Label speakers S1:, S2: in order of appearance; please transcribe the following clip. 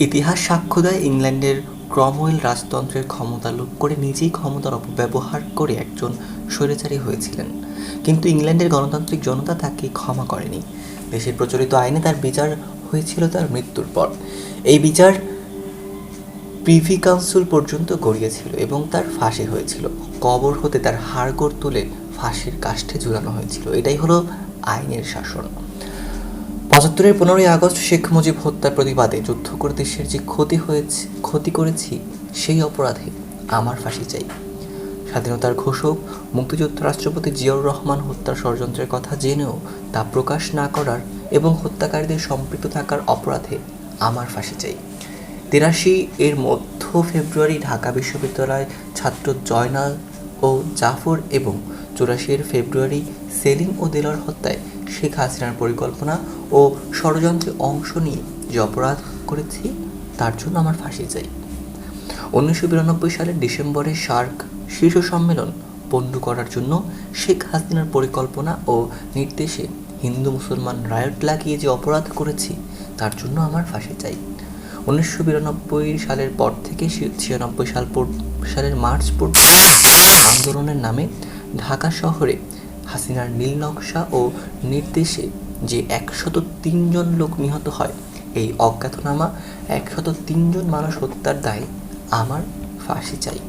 S1: ইতিহাস সাক্ষ্য দেয় ইংল্যান্ডের ক্রমওয়েল রাজতন্ত্রের ক্ষমতা লোপ করে নিজেই ক্ষমতার অপব্যবহার করে একজন স্বৈরাচারী হয়েছিলেন। কিন্তু ইংল্যান্ডের গণতান্ত্রিক জনতা তাকে ক্ষমা করেনি। দেশের প্রচলিত আইনে তার বিচার হয়েছিল তার মৃত্যুর পর। এই বিচার প্রিভি কাউন্সিল পর্যন্ত গড়িয়েছিল এবং তার ফাঁসি হয়েছিল। কবর হতে তার হাড়গোড় তুলে ফাঁসির কাষ্ঠে ঝুলানো হয়েছিল। এটাই হলো আইনের শাসন। পঁচাত্তরের পনেরোই আগস্ট শেখ মুজিব হত্যার প্রতিবাদে যুদ্ধ করে দেশের যে ক্ষতি হয়েছে, ক্ষতি করেছি, সেই অপরাধে আমার ফাঁসি চাই। স্বাধীনতার ঘোষক, মুক্তিযুদ্ধ রাষ্ট্রপতি জিয়াউর রহমান হত্যার ষড়যন্ত্রের কথা জেনেও তা প্রকাশ না করার এবং হত্যাকারীদের সম্পৃক্ত থাকার অপরাধে আমার ফাঁসি চাই। তিরাশি এর মধ্য ফেব্রুয়ারি ঢাকা বিশ্ববিদ্যালয় ছাত্র জয়নাল ও জাফর এবং চুরাশি এর ফেব্রুয়ারি সেলিম ও দেলর হত্যায় শেখ হাসিনার পরিকল্পনা ও ষড়যন্ত্রে অংশ নিয়ে যে অপরাধ করেছি, তার জন্য আমার ফাঁসি চাই। উনিশশো বিরানব্বই সালের ডিসেম্বরে সার্ক শীর্ষ সম্মেলন পণ্ড করার জন্য শেখ হাসিনার পরিকল্পনা ও নির্দেশে হিন্দু মুসলমান রায়ট লাগিয়ে যে অপরাধ করেছি, তার জন্য আমার ফাঁসি চাই। উনিশশো বিরানব্বই সালের পর থেকে ছিয়ানব্বই সাল সালের মার্চ পর্যন্ত আন্দোলনের নামে ঢাকা শহরে হাসিনার নীল নকশা ও নির্দেশে যে একশত তিনজন লোক নিহত হয়, এই অজ্ঞাতনামা একশত তিনজন মানুষ হত্যার দায়ে আমার ফাঁসি চাই।